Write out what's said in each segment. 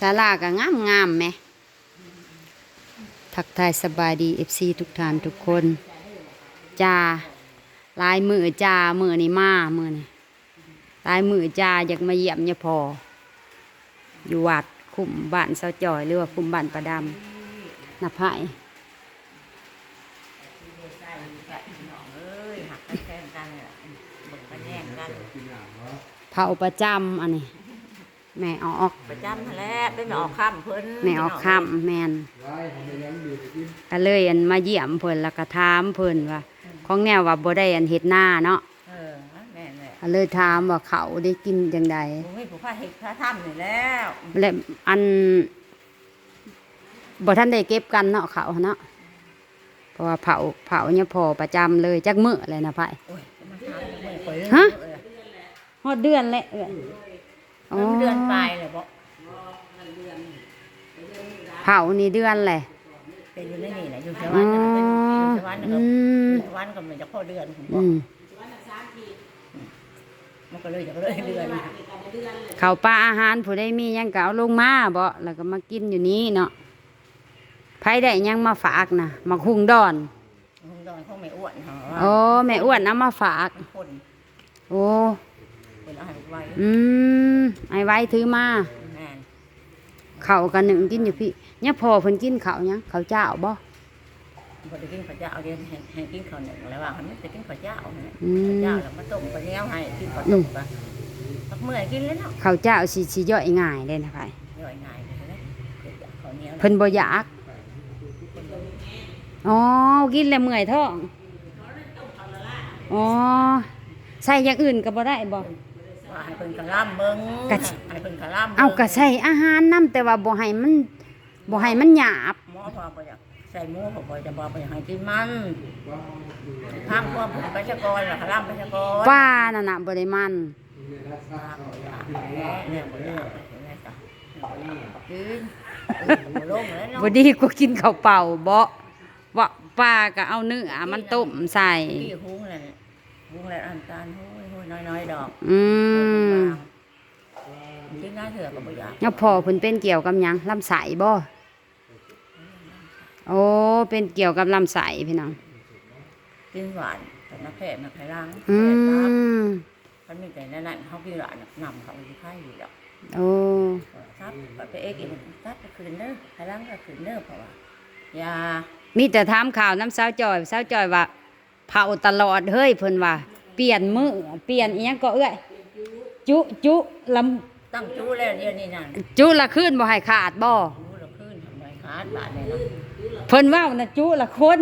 ศาลาก็งามงามๆแหม ทักทายสบายดีเอฟซีทุกท่านทุกคนจ้าลายมือจ้ามือนี่มามือนี่ลายมือจ้าอยากมาเยี่ยมเนี่ยพอ อยู่วัดคุมบ้านเสาจอยหรือว่าคุมบ้านประดำนับไผ่เอ้ยหักกันแข่งกันเนี่ยเบิ่งกันแย่งกันเผาประจำอันนี้ แม่ออกประจำนั่นแหละได้ไม่ออกข้ามเพิ่นแม่ออกคำแมนก็เลยอันมาเยี่ยมเพิ่นแล้วก็ถามเพิ่นว่า ของแนวว่าบ่ได้อันเฮ็ดหน้าเนาะเออแม่นแหละก็เลยถามว่าเขาได้กินจังใดผมไม่ผู้พาเฮ็ดพาทำนี่แล้วและอันบ่ทันได้เก็บกันเนาะเขาเนาะเพราะว่าเผาเผาเนี่ยพอประจำเลยจักมื้อเลยนะไผโอ้ยจะมาหาไม่เปิดฮะเออฮอดเดือนแล้วเอ้ยอ๋อ มันเดือนปลายเลยบ่เผานี่เดือนแหละเป็นอยู่ในนี่แหละอยู่สอ๋วอรรค์น่ะเป็นอยู่สวรรค์น่ะอืก็มสวรรค์ก็มันจะพอเดือนผมอืบ่มมันก็เลยจะเลยเดือนเขาวปลาอาหารผู้ใดมีหยังก็เอาลงมาบ่แล้วก็มากินอยู่นี้เนาะไผได้หยังมาฝากนะมาคุงดอนคงดอนเขาไม่อ้วนเหรอโอ้แม่อ้วนเอามาฝากคนโอ้เป็นอาหารไว้อืม ไอ้ไว้ถือมาแม่นเขาวกันหนึ่งกินอยู่พี่เนี่ยพอเพิ่นกินเขาวหยังเขาวเจ้าบ่บ่ได้กินข้าวเจ้าเดี๋ยวให้ให้กินข้าวหนึ่งแล้วว่าเขาไม่ได้กินข้าวเจ้าเนี่ยอืข้าวเจ้ามแล้วมาต้มข้าวเหนียวให้กินข้าวต้มปะพักเมื่อยกินแล้วเนาะเขาวเจ้าสิสิย่อยง่ายเลยนะไผย่อยง่ายเลยนะข้าวเหนียวเพิ่นบ่อยากอ๋อกินแล้วเมื่อยท้องอ๋อใส่อย่างอื่นก็บ่ได้บ่ ว่าให้เพิ่นกะล่ำเบิ่งกะ ให้เพิ่นกะล่ำบิ่งเอาก็ใส่อาหารนํแต่ว่าบ่ให้มันบ่ให้มันหยาบ หมอพอบ่อยากใส่หมูพอบ่จะบอกบ่อยากให้กินมันข้างพวกผมไปชะกรแล้วกะล่ำไปชะกรป้านั่นน่ะบ่ได้มัน เนี่ยบ่อยากเห็นไหมจ๊ะกินบ่ลงแล้วเนาะบ่ดีกว่ากินข้าวเปล่าบ่ว่าป้าก็เอาเนื้อมันต้มใส่พี่หุงเลยหุงแล้วอันตาลห้ยห้ย น้อยๆดอกอืมกินน้าเถื่อก็บ่อยากแล้วพอเพิ่นเป็นเกี่ยวกับหยังลำไส้บ่โอ้เป็นเกี่ยวกับลำไส้พี่น้องกินหวานแต่น้าแพทย์น้าไข่ล้างอืแพทย์ครับมมันมีแต่นั่นนั่นเขากินหวานนำเขาไปไข่อยู่ดอกโอ้ครับไปเอ็กอีกตัดไปคืนเด้อไข่ล้างก็คืนเด้อเพราะว่ายามีแต่ถามข่าวน้ำสาวจอยสาวจอยว่าเผาตลอดเฮ้ยเพิ่นว่า เปลี่ยนมือเปลี่ยนอีหยังก็เอ้อยจุจุลตั้งจู้แล้วเดี๋ยวนี้นั่นำจุละขึ้นบ่ให้ขาดบ่จู้แล้วคืนทำไมขาดบาดเลยเนาะเพิ่นเว้านะจุละคน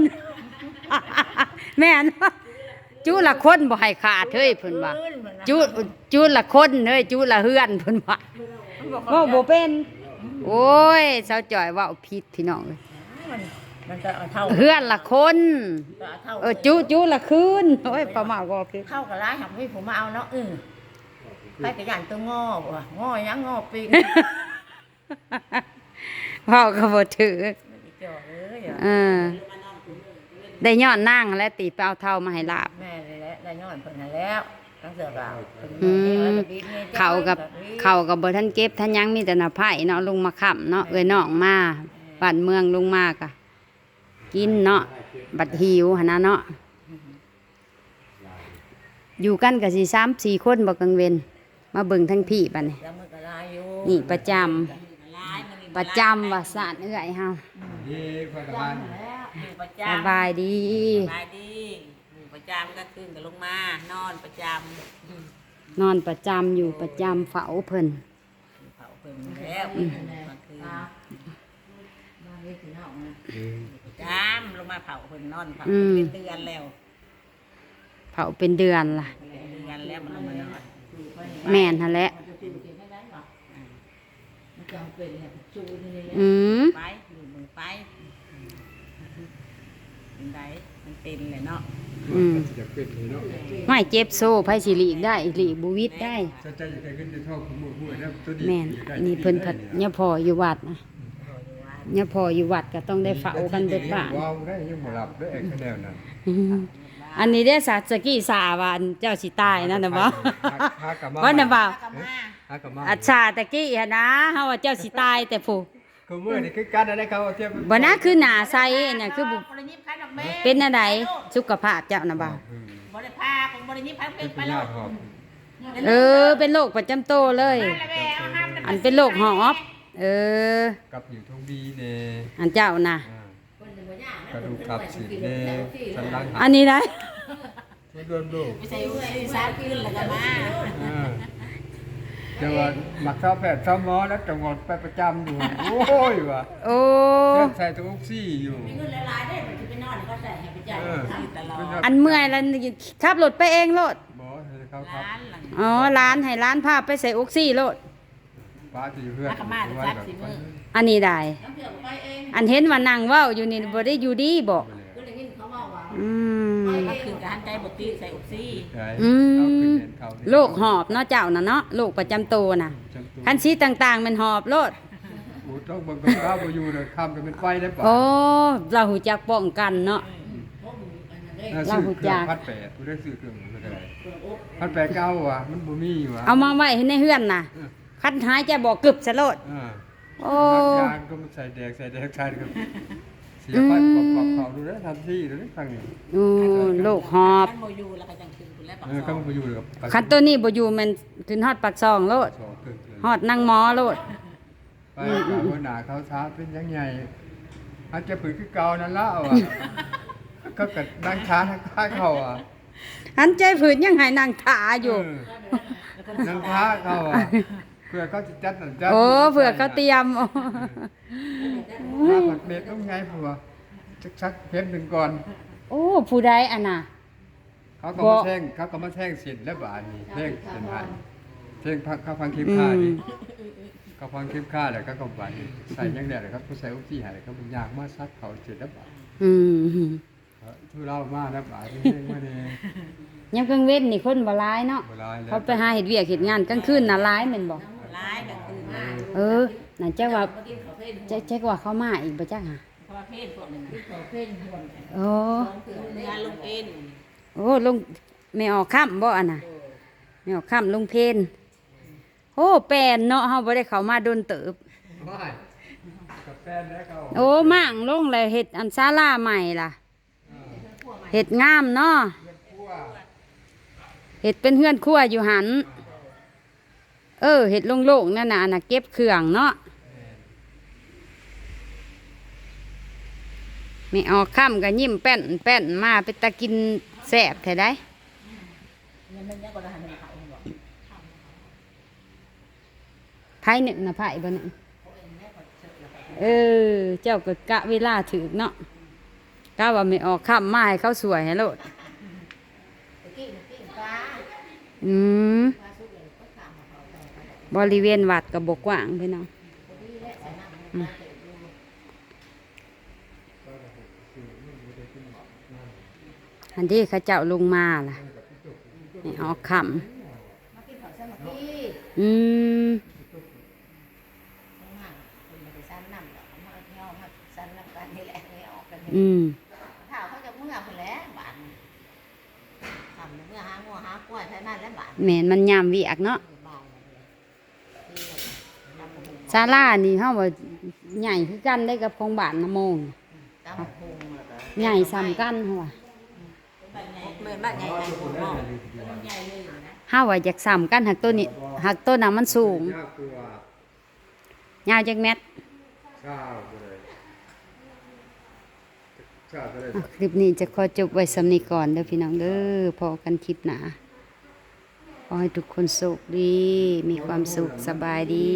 แม่นบ่จุละคนบ่ให้ขาดเฮ้ยเพิ่นว่าคืนมันนะจุจุละคนเฮ้ยจุละเฮือนเพิ่นว่ามันบอกเว้าว่าบ่เป็น โอ้ยสาวจอยเว้าผิดพี่น้องเอ้ย มัน มันจะเอาเท่าเฮือนละคนจะเอาเท่าเออจุจุละคืนโอ้ยประมาทก็คือเข้ากับร้านหักพี่ผมมาเอาเนาะอือไปกระยันตัวงอบ่วะงอยังงอปิงเว้าก็บ่ถืออีเจ้าเอ้ยเออได้ย้อนนั่งและตีเปล่าเท่ามาให้ลาบแม่เลยแหละได้ย้อนเพิ่นให้แล้วตั้งเสือกเอาเพิ่นอืมแล้วก็บิดนี่จ้เขากับเขากับบ่ท่านเก็บท่านยังมีแต่หน้าไผ่เนาะลงมาขับเนาะเอ้ยน้องมาบ้านเมืองลงมากะ กินเนาะบัดหิวหนนะเนาะอยู่กันก็สิ3 4คนบ่กังเวนมาเบิ่งทั้งพี่บัดนี้แล้วมันก็ลายอยู่นี่ประจำลายมันนี่ประจำว่าสานเอื้อยเฮานี่พยาบาลแล้วอยู่ประสจำบายดีสบายดีอยู่ประจำก็ขึ้นก็ลงมานอนประจำอืมนอนประจำอยู่ประจำเฝ้าเพิ่นเผาเพิ่นแล้ว กลางคืนประจำลงมาเผาเพิ่นนอนเผาเป็นเดือนแล้วเผาเป็นเดือนล่ะ เป็นเดือนแล้วมันลงมานอนแม่นหั่นแหละอืมไปดูมือไปเป็นไรมันเป็นเลยเนาะอืมจะเป็นเลยเนาะไม่เจ็บโซ่ไผสิหลีกได้หลีกบุวิตได้ จะใจอยากได้ขึ้นในท่อของมือผู้นะตัวนี้แม่นนี่เพิ่นผัดเนี่ยพออยู่วัดนะ เนี่ยพออยู่วัดก็ต้องได้เฝ้ากันเบิดบ้านว้าวได้ยังบ่หลับได้แอกคะแนนนั้นอืมอันนี้ได้สัตว์สกี้สาว่าอันเจ้าสิตายนั่นน่ะบ่หากลับมาว่าน่ะบ่กลับมาหหากับมาอัจฉาตะกี้หั่นนะเฮาว่าเจ้าสิตายแต่ผู้คือมื้อนี่คือกันอะไรเขาเอาเทียบบ่นะคือหน้าใสน่ะคือบ่บริยิบคันดอกแม่เป็นอะไรสุขภาพเจ้าน่ะบ่าวอืมบริพาของบริยิบคันเป็เป็นนไปพแล้ยาวธิหอบเออเป็นโรคประจำตัวเลย อันเป็นโรคหอบ เออ กับอยู่ทงดีเน่อันเจ้าน่ะ อ่ากระดูกขับสิเน่สันหลังหัอักนนี้ได้ช่วยโดนลูกไม่ใช่ว่าสาขึ้นแล้วก็มาอ่าแต่ว่าหมักเท้าแพทย์เท้าหมอแล้วจังหวัดไปประจำอยู่โอ้ยว่ะโอ้เพื่อนใส่ถุงออกซี่อยู่ มีเงินหลายๆได้มันจะไปนอนก็ใส่ให้ไปจ่ายเออตลอดอันเมื่อยแล้วขับรถไปเองโลดหมอให้เขาครับ ร้านหลังอ๋อร้านให้ร้านพาไปใส่ออกซิโลด ป้าจะอยู่เพื่อนนักขมาหรือจับสิมืออันนี้ได้ น้ำเถื่อนไปเองอันเห็นว่านั่งเว้าอยู่นี่บ่ได้อยู่ดีบ่ก็เลยยินเขาบอกว่าอืม ก็คือการใจบตีใส่อกซี่ใช่อืเขาขึ้นมเห็นเขานี่โรคหอบเนาะเจ้าน่ะเนาะโรคประจำตัวน่ะจำตัวคันสีต่างๆมันหอบโลดโอ้ต้องเบังกับข้าวบ่อยู่เลยข้ามกันเป็นไฟได้ป่ะโอ้เราหูจักป้องกันเนาะน่เราซื้อหูเครื่จัองกพัดแปดผู้ได้ซื้อเครื่องมืออะไรพัดแปดเก้าว่ะมันบ่มีว่ะเอามาไว้ให้ในเฮือนน่ะ คันหายใจบ่กึบซะโลดอ่าโอ้นักยางก็มาใส่แดกใส่แดกใส่กันเสียไปปรับปรับเขาดูได้ทันทีดูได้ฟังนี่โอ้โรคหอบท่านโมยูแล้วก็จังคืนคุณแล้วปักเออซเขาองมาอยู่กับคันตัวนี้บ่อยู่แมันขึ้นฮอดปากซองโลดสองครึ่งเลย ฮอดนั่งหมอโลด ไปกับหัวหน้าเขาท้าเป็นยังไงอาจจะผืนคือเก่านั่นละว่ะ ก็กัดนั่งช้าทั้งท้ายเขาอะหันใจผืนยังให้นั่งถาอยู่เนั่งท้าเขาอะ เพื่อเขาจะจัดนั่นจัดโอ้เผื่อเขาเตรียมถ้าผัดเม็ดต้องไงผัวชักชักเพชรหนึ่งก่อน โอ้ ผู้ใดอันน่ะ เขาก็บ่มาแท่งเขาก็มาแท่งเส้นและบาดนี่แท่งเส้นหายแท่งพักเขาฟังคลิปค่าดิเขาฟังคลิปค่าแล้วก็ก็บาดนี่ใส่ยังแดดเลยครับเขาใส่อุกที่หายเขาเป็นยากมาซัดเขาเสร็จแล้วบาดอืมทุเรามาแล้วบาดนี่เองมาเนี่ยยังกลางเว้นนี่คนบ่ร้ายเนาะบ่ร้ายแล้ว เขาไปหาเฮ็ดเวียกเฮ็ดงานกลางคืนน่ะร้ายแม่นบ่ ร้ายกับคืนมาเออน่ะจักว่าเมื่อกี้เขาเพ่นจักจักว่าเขามาอีกบ่จักหะเขาว่าเพ่นพวกนึงเขาเพ่นพวกนึงโอ้เนื้อลุงเอ็นโอ้ลงไม่ออกค่ำบ่อันน่ะไม่ออกค่ำลงเพนโอ้แปลนเนาะเฮาบ่ได้เข้ามาโดนเติบไม่กับแฟนแล้วเขาโอ้มั่งลงเลยเฮ็ดอันศาลาใหม่ล่ะเฮ็ดงามเนาะพัวเฮ็ดเป็นเฮือนครัวอยู่หัน เออเฮ็ดโล่งๆนั่นน่ะอันน่ะเก็บเครื่องเนาะไม่ออกค่ำก็ยิ้มแป้นแป้นมาไปตะกินแซ่บแท้ได้ไม่หนึ่งนะไผบ่หนึ่งเออ เจ้าก็กะเวลาถึกเนาะกะว่าไม่ออกค่ำมาให้เขาสวยให้โลดอืม บริเวณวัดกับบกว้างพี่น้องอืมอันที่เข้าเจ้าลงมาล่ะไม่ออกค่มากินข้าวซะมาพี่ำอืมมาคนมาไปซ้ำน้ำแล้วมาเที่ยวมาซ้ำน้ำกันนี่แหละไม่ออกกันอืมข้าวเขาจะเมื่อคนแล้วบาททำเมื่อหางัวหากล้วยแค่นั้นแล้วบาทแม่นมันยามเวียกเนาะ บาทที่เราทำหุง ศาลานี่เฮาว่าใหญ่คือกันได้กับของบ้านนะโมงทำหุงแล้วก็ใหญ่ซ้ำกันเฮาว่าเหมือนบ้านใหญ่ใหญ่หุงหม้อใหญ่เลยนะเฮาว่าอยากซ้ำกันหักตัวนี้หักตัวน่ะมันสูงยากกลัวยาวจักแมตรเช้าเลยเช้าก็เลยอะคลิปนี้จะขอจบไว้สำนี้ก่อนเด้อพี่น้องเด้อพอกันคลิปหน้า ขอให้ทุกคนสุขดี มีความสุขสบายดี